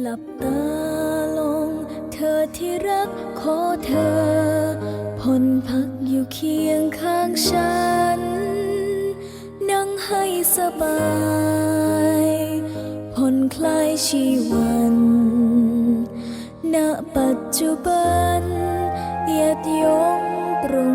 หลับตาลง เธอที่รักขอเธอพลพักอยู่เคียงข้างฉัน นั่งให้สบายผ่อนคลายชีวันณปัจจุบันเยียดยงตรง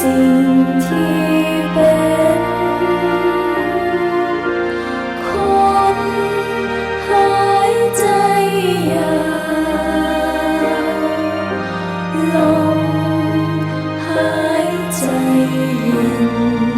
สิ่งที่เป็นคนหาใจยาวลมหายใจเย็น